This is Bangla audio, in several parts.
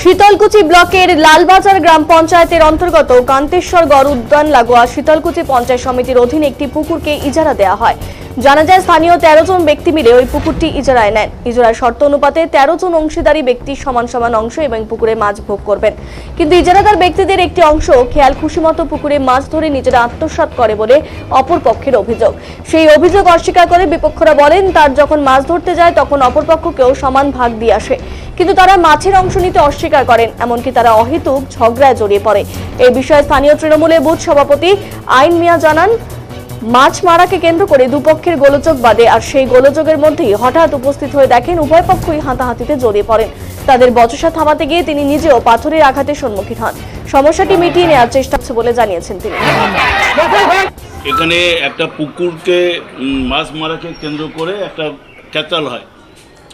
শীতলকুচি ব্লকের লালবাজার গ্রাম পঞ্চায়েতের অন্তর্গত কান্তেশ্বর গড় উদ্যান লাগোয়া শীতলকুচি পঞ্চায়েত সমিতির অধীনে একটি পুকুরকে ইজারা দেওয়া হয়। জানা যায় স্থানীয় তেরো জন ব্যক্তি মিলে ওই পুকুরটি ইজারায় নেন। ইজারার শর্ত অনুপাতে তেরো জন অংশীদারী ব্যক্তি সমান সমান অংশ এবং পুকুরে মাছ ভোগ করবেন। কিন্তু ইজারাদার ব্যক্তিদের একটি অংশ খেয়াল খুশিমতো পুকুরে মাছ ধরে নিজেরা আত্মসাৎ করে বলে অপর পক্ষের অভিযোগ। সেই অভিযোগ অস্বীকার করে বিপক্ষরা বলেন, তার যখন মাছ ধরতে যায় তখন অপর পক্ষকেও সমান ভাগ দিয়ে আসে। কিন্তু তারা মাছের অংশ নিতে অস্বীকার করেন, এমনকি তারা অহেতুক ঝগড়ায় জড়িয়ে পড়ে। এই বিষয়ে স্থানীয় তৃণমূলের বুথ সভাপতি আইন মিয়া জানান মাছ মারাকে কেন্দ্র করে দুপক্ষের গোলযোগ বাদে আর সেই গোলযোগের মধ্যেই হঠাৎ উপস্থিত হয়ে দেখেন উভয় পক্ষই হাতাহাতিতে জড়িয়ে পড়েন। তাদের বচসা থামাতে গিয়ে তিনি নিজেও পাথরের আঘাতের সম্মুখীন হন। সমস্যাটি মিটিয়ে নেওয়ার চেষ্টা হচ্ছে বলে জানিয়েছেন তিনি। এখানে একটা পুকুরকে মাছ মারাকে কেন্দ্র করে একটা ক্যাচাল হয়।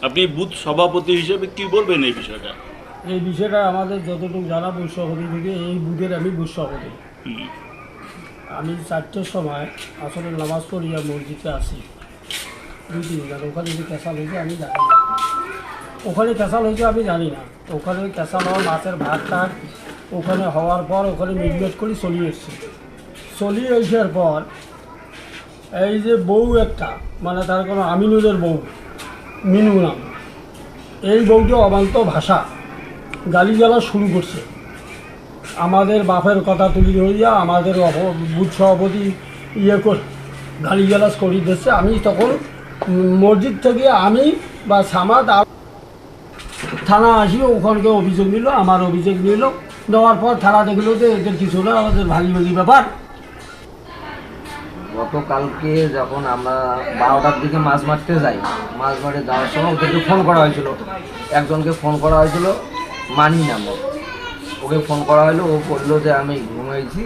আপনি বুথ সভাপতি হিসেবে কি বলবেন এই বিষয়টা? এই বিষয়টা আমাদের যতটুকু জানা সভাপতি থেকে এই বুথের আমি হুম। আমি চারটের সময় আসলে নামাজ পড়িয়া মসজিদে আসি। দুই তিন জন ওখানে যে ক্যাসাল হয়েছে আমি জানি না। ওখানে ক্যাসাল হয়েছে আমি জানি না। ওখানে ক্যাসাল হওয়া মাছের ভাত টাক, ওখানে হওয়ার পর ওখানে মেডিকেট করে চলিয়ে এসছি। চলিয়ে আসার পর এই যে বউ একটা মানে তার কোনো আমিনুরের বউ, মিনু নাম। এই বউটি অবান্ত ভাষা। গালিগালা শুরু করছে। আমাদের বাপের কথা তুলি ধরিয়া আমাদের বুথ সভাপতি ইয়ে কর গালিগালাজ করি দিচ্ছে আমি তখন মসজিদ থেকে আমি বা সামাদ থানা আসি ওখানকে অভিযোগ নিল, আমার অভিযোগ নিল। দেওয়ার পর থানা দেখল যে এদের কিছু না, আমাদের ভাগি ভাগি ব্যাপার। গতকালকে যখন আমরা বারোটার দিকে মাছ মারতে যাই, মাছ মারতে যাওয়ার সময় ওদেরকে ফোন করা হয়েছিল। একজনকে ফোন করা হয়েছিল মানি নামে। ওকে ফোন করা হলো, ও বলল যে আমি ঘুমিয়েছি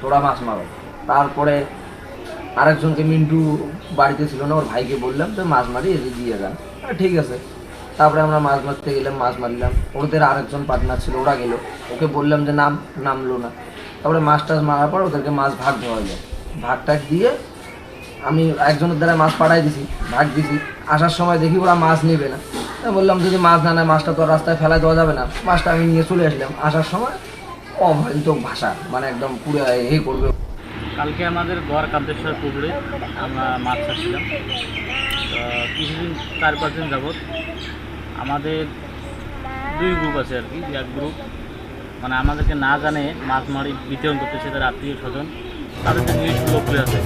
তোরা মাছ মারো। তারপরে আরেকজনকে মিন্টু বাড়িতে ছিল না, ওর ভাইকে বললাম যে মাছ মারি এসে দিয়ে যান। ঠিক আছে। তারপরে আমরা মাছ মারতে গেলাম, মাছ মারলাম। ওদের আরেকজন পার্টনার ছিল, ওরা গেল। ওকে বললাম যে নাম, নামলো না। তারপরে মাছ টাছ মারার পর ওদেরকে মাছ ভাগ দেওয়া যায় ভাগ টাগ দিয়ে আমি একজনের দ্বারা মাছ পাঠাই দিছি, ভাগ দিছি। আসার সময় দেখি ওরা মাছ নেবে না। তা বললাম যদি মাছ না নেয় মাছটা তো রাস্তায় ফেলা দেওয়া যাবে না। মাছটা আমি নিয়ে চলে আসলাম। আসার সময় অভয়ন্তক ভাষা মানে একদম পুরো এ করবে। কালকে আমাদের গড় কান্তেশ্বর পুকুরে আমরা মাছ ছাড়ছিলাম। তো কিছুদিন চার পাঁচ দিন যাবৎ আমাদের দুই গ্রুপ আছে আর কি এক গ্রুপ মানে আমাদেরকে না জানে মাছ মারি বিতরণ করতেছে তার আত্মীয় স্বজন। তাদের যে নিজস্ব লোকগুলো আছে।